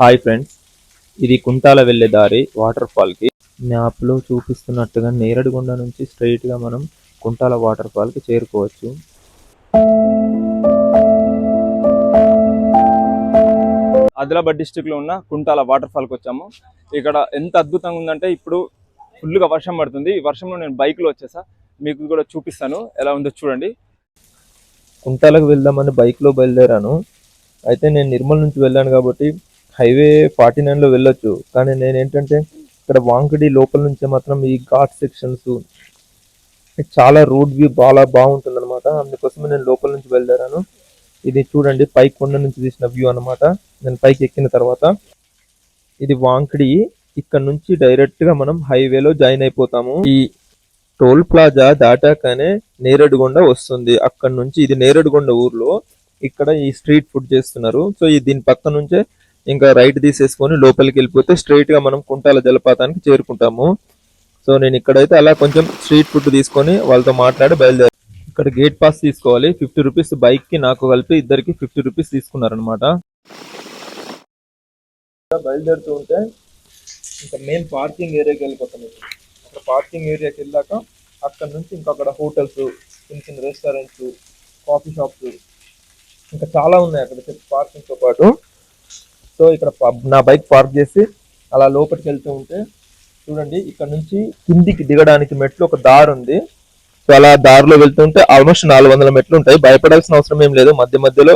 Hi friends ఇది కుంటాల వెళ్ళే దారి వాటర్ ఫాల్కి మ్యాప్లో చూపిస్తున్నట్టుగా నేరడిగొండ నుంచి స్ట్రైట్గా మనం కుంటాల వాటర్ ఫాల్కి చేరుకోవచ్చు. ఆదిలాబాద్ డిస్టిక్లో ఉన్న కుంటాల వాటర్ ఫాల్కి వచ్చాము. ఇక్కడ ఎంత అద్భుతంగా ఉందంటే ఇప్పుడు ఫుల్గా వర్షం పడుతుంది. ఈ వర్షంలో నేను బైక్లో వచ్చేసా. మీకు కూడా చూపిస్తాను. ఎలా ఉందో చూడండి. కుంటాలకు వెళ్దామని బైక్లో బయలుదేరాను. అయితే నేను నిర్మల్ నుంచి వెళ్ళాను కాబట్టి హైవే ఫార్టీ నైన్లో వెళ్ళొచ్చు. కానీ నేను ఏంటంటే ఇక్కడ వాంకడి లోపల నుంచే మాత్రం ఈ ఘాట్ సెక్షన్స్ చాలా రోడ్ వ్యూ బాగా బాగుంటుంది అనమాట అందుకోసమే నేను లోపల నుంచి బయలుదేరాను. ఇది చూడండి పై కొండ నుంచి తీసిన వ్యూ అన్నమాట. నేను పైకి ఎక్కిన తర్వాత ఇది వాంకడి. ఇక్కడ నుంచి డైరెక్ట్గా మనం హైవేలో జాయిన్ అయిపోతాము. ఈ టోల్ ప్లాజా దాటాకనే నేరేడుగొండ వస్తుంది. అక్కడ నుంచి ఇది నేరేడుగొండ ఊర్లో ఇక్కడ ఈ స్ట్రీట్ ఫుడ్ చేస్తున్నారు. సో ఈ దీని పక్క నుంచే ఇంకా రైట్ తీసేసుకొని లోపలికి వెళ్ళిపోతే స్ట్రైట్గా మనం కుంటాల జలపాతానికి చేరుకుంటాము. సో నేను ఇక్కడైతే అలా కొంచెం స్ట్రీట్ ఫుడ్ తీసుకొని వాళ్ళతో మాట్లాడి బయలుదేరి ఇక్కడ గేట్ పాస్ తీసుకోవాలి. ఫిఫ్టీ రూపీస్ బైక్కి నాకు కలిపి ఇద్దరికి ఫిఫ్టీ రూపీస్ తీసుకున్నారనమాట బయలుదేరుతూ ఉంటే ఇంకా మెయిన్ పార్కింగ్ ఏరియాకి వెళ్ళిపోతాం అక్కడ పార్కింగ్ ఏరియాకి వెళ్ళాక అక్కడ నుంచి ఇంకా అక్కడ హోటల్స్ చిన్న చిన్న రెస్టారెంట్స్ కాఫీ షాప్స్ ఇంకా చాలా ఉన్నాయి అక్కడ పార్కింగ్తో పాటు. సో ఇక్కడ నా బైక్ పార్క్ చేసి అలా లోపలికి వెళ్తూ ఉంటే చూడండి ఇక్కడ నుంచి కిందికి దిగడానికి మెట్లు ఒక దారి ఉంది. సో అలా దారిలో వెళ్తుంటే ఆల్మోస్ట్ నాలుగు వందల మెట్లు ఉంటాయి. భయపడాల్సిన అవసరం ఏం లేదు. మధ్య మధ్యలో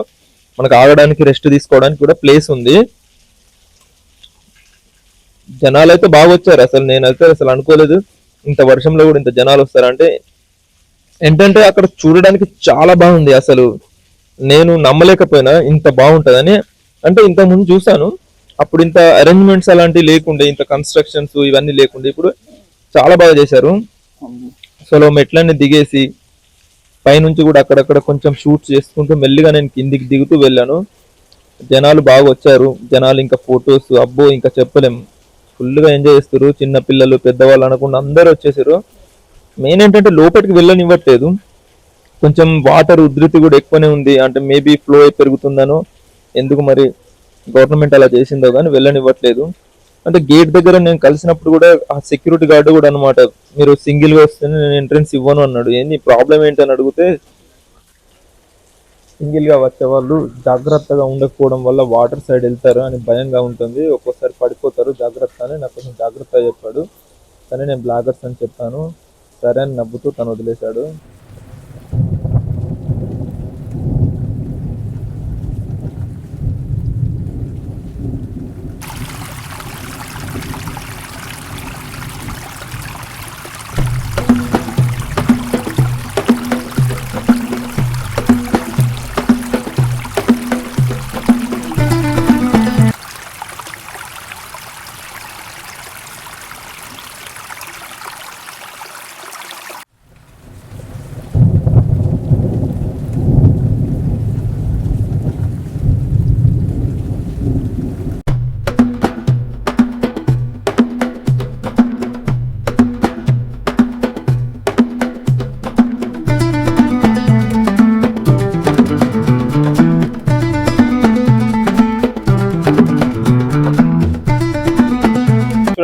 మనకు ఆగడానికి రెస్ట్ తీసుకోవడానికి కూడా ప్లేస్ ఉంది. జనాలు అయితే బాగా వచ్చారు. అసలు నేనైతే అసలు అనుకోలేదు. ఇంత వర్షంలో కూడా ఇంత జనాలు వస్తారంటే ఏంటంటే అక్కడ చూడడానికి చాలా బాగుంది. అసలు నేను నమ్మలేకపోయినా ఇంత బాగుంటుందని అంటే ఇంత ముందు చూసాను అప్పుడు ఇంత అరేంజ్మెంట్స్ అలాంటివి లేకుండే ఇంత కన్స్ట్రక్షన్స్ ఇవన్నీ లేకుండే ఇప్పుడు చాలా బాగా చేశారు. అసలు మెట్లన్నీ దిగేసి పైనుంచి కూడా అక్కడక్కడ కొంచెం షూట్స్ చేసుకుంటూ మెల్లిగా నేను కిందికి దిగుతూ వెళ్ళాను. జనాలు బాగా వచ్చారు. జనాలు ఇంకా ఫొటోస్ అబ్బో ఇంకా చెప్పలేం. ఫుల్గా ఎంజాయ్ చేస్తారు చిన్న పిల్లలు పెద్దవాళ్ళు అనకుండా అందరూ వచ్చేసారు. మెయిన్ ఏంటంటే లోపలికి వెళ్ళనివ్వట్లేదు. కొంచెం వాటర్ ఉధృతి కూడా ఎక్కువనే ఉంది. అంటే మేబీ ఫ్లో పెరుగుతుందనో ఎందుకు మరి గవర్నమెంట్ అలా చేసిందో కానీ వెళ్ళనివ్వట్లేదు. అంటే గేట్ దగ్గర నేను కలిసినప్పుడు కూడా ఆ సెక్యూరిటీ గార్డు కూడా అనమాట మీరు సింగిల్గా వస్తేనే నేను ఎంట్రన్స్ ఇవ్వను అన్నాడు. ఏంది ప్రాబ్లం ఏంటని అని అడిగితే సింగిల్గా వచ్చే వాళ్ళు జాగ్రత్తగా ఉండకపోవడం వల్ల వాటర్ సైడ్ వెళ్తారు అని భయంగా ఉంటుంది. ఒక్కోసారి పడిపోతారు జాగ్రత్త అని నాకు కొంచెం జాగ్రత్త చెప్పాడు. కానీ నేను బ్లాగర్స్ అని చెప్పాను. సరే అని నవ్వుతూ తను వదిలేశాడు.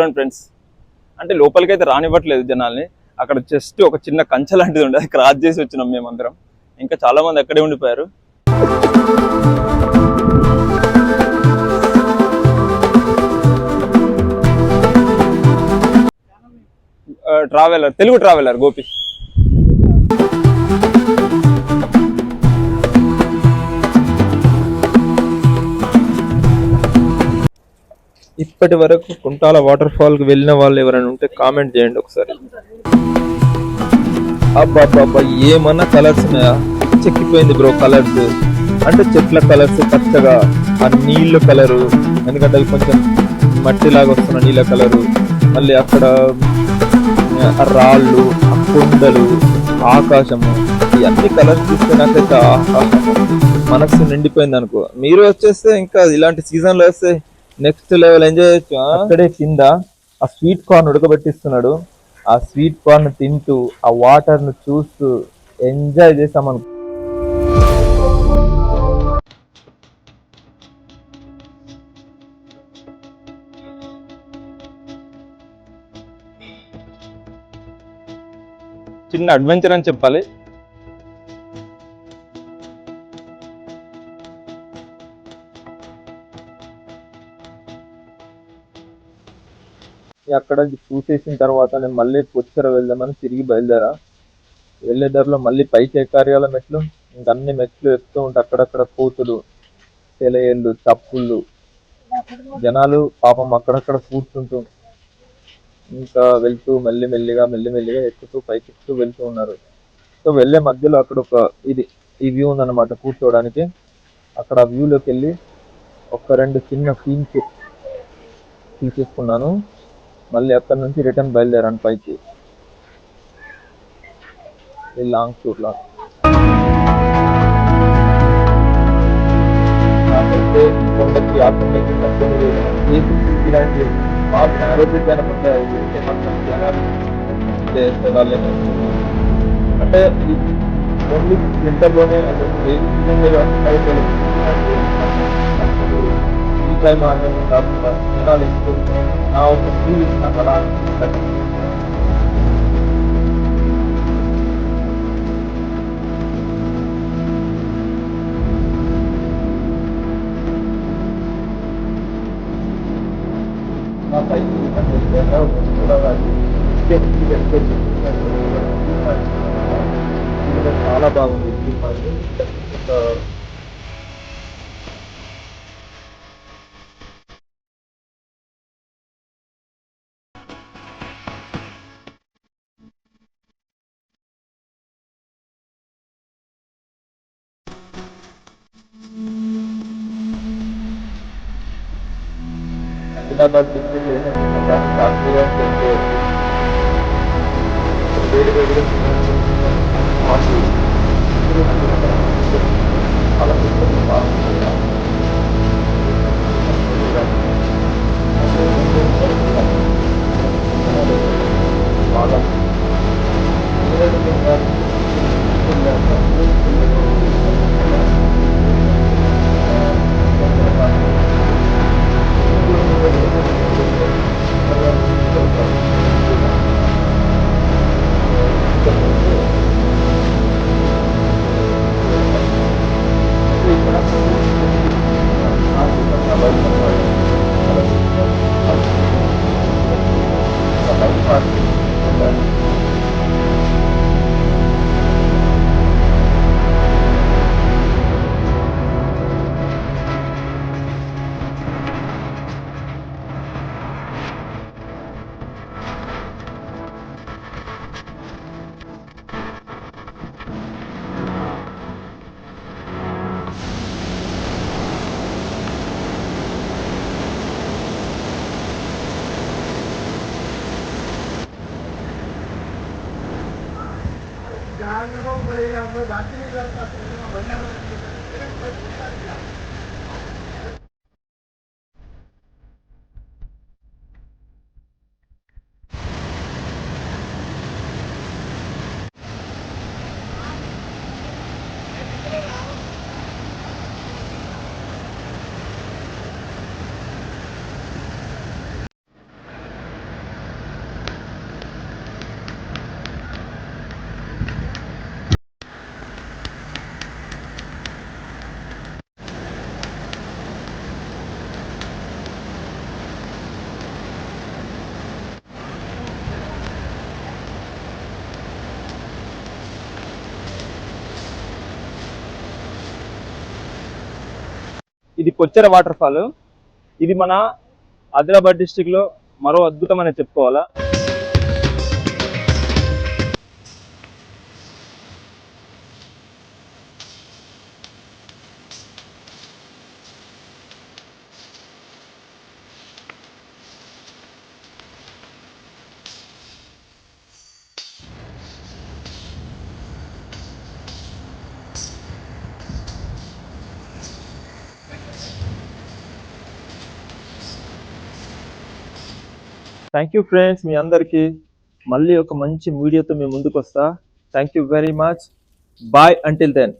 చూడండి ఫ్రెండ్స్ అంటే లోపలికి అయితే రానివ్వట్లేదు జనాల్ని. అక్కడ జస్ట్ ఒక చిన్న కంచె లాంటిది ఉండే అది క్రాస్ చేసి వచ్చినాం మేమందరం. ఇంకా చాలా మంది అక్కడే ఉండిపోయారు. Traveller Telugu traveller Gopi. ఇప్పటి వరకు కుంటాల వాటర్ ఫాల్కి వెళ్ళిన వాళ్ళు ఎవరైనా ఉంటే కామెంట్ చేయండి ఒకసారి. అబ్బాబ్బా ఏమన్నా కలర్స్ ఉన్నాయా? చెక్కిపోయింది బ్రో కలర్స్ అంటే చెట్ల కలర్స్ పచ్చగా ఆ నీళ్ళ కలరు ఎందుకంటే అది కొంచెం మట్టి లాగా వస్తున్న నీళ్ళ కలరు మళ్ళీ అక్కడ రాళ్ళు ఆ కొండలు ఆకాశము ఇవన్నీ కలర్స్ చూస్తే నాకైతే ఆహా, నిండిపోయింది అనుకో. మీరు వచ్చేస్తే ఇంకా ఇలాంటి సీజన్లో వస్తే నెక్స్ట్ లెవెల్ ఎంజాయ్ చేయొచ్చు? అక్కడే కింద ఆ స్వీట్ కార్న్ ఉడకబెట్టిస్తున్నాడు. ఆ స్వీట్ కార్న్ తింటూ ఆ వాటర్ను చూస్తూ ఎంజాయ్ చేసాం చిన్న అడ్వెంచర్ అని చెప్పాలి. అక్కడ చూసేసిన తర్వాత నేను మళ్ళీ కొచ్చెర వెళ్దామని తిరిగి బయలుదేరా. వెళ్ళే దారిలో మళ్ళీ పైకి ఎక్కారు మెట్లు ఇంక అన్ని మెట్లు ఎక్కుతూ ఉంటే అక్కడక్కడ కోతులు తెలయేళ్ళు తప్పుళ్ళు జనాలు పాపం అక్కడక్కడ కూర్చుంటూ ఇంకా వెళ్తూ మెల్లి మెల్లిగా మెల్లి మెల్లిగా ఎక్కుతూ పైకి ఎక్కుతూ వెళ్తూ ఉన్నారు. సో వెళ్ళే మధ్యలో అక్కడ ఒక ఇది ఈ వ్యూ ఉందన్నమాట కూర్చోవడానికి. అక్కడ ఆ వ్యూలోకి వెళ్ళి ఒక రెండు చిన్న సీన్స్ తీసేసుకున్నాను మళ్ళీ అక్కడ నుంచి రిటర్న్ బయలుదేరాను పైకి ఈ లాంగ్ షూట్ లా. నాకైతే కొండకి ఆటోమేటిక్ ఇలాంటి బాగా ఆరోగ్యకరం ఉంటాయి ఉంటే మాత్రం జనాలు చేసే వాళ్ళేమో అంటే ఓన్లీ వింటర్లోనే ఈ టైం ఆడడం కాకుండా జనాలు ఎక్కువ నా ఒక ఫీల్ నాకు అలా అనిపిస్తుంది. మా పైకి వెళ్ళిపోయినా కూడా వాళ్ళు ఎక్కి వెళ్ళి ఇది చాలా బాగుంది ఈ పని. ఒక హైదరాబాద్ డిస్ట్రిక్ట్ ఏంటంటే కాశ్మీర్ అంటే આપણે ભારતીય જનતા પાર્ટીમાં બંને ఇది కొచ్చెర వాటర్ ఫాల్. ఇది మన ఆదిలాబాద్ డిస్టిక్లో మరో అద్భుతం అని చెప్పుకోవాలా? థ్యాంక్ యూ ఫ్రెండ్స్ మీ అందరికీ మళ్ళీ ఒక మంచి వీడియోతో మేము ముందుకు వస్తా thank you very much bye until then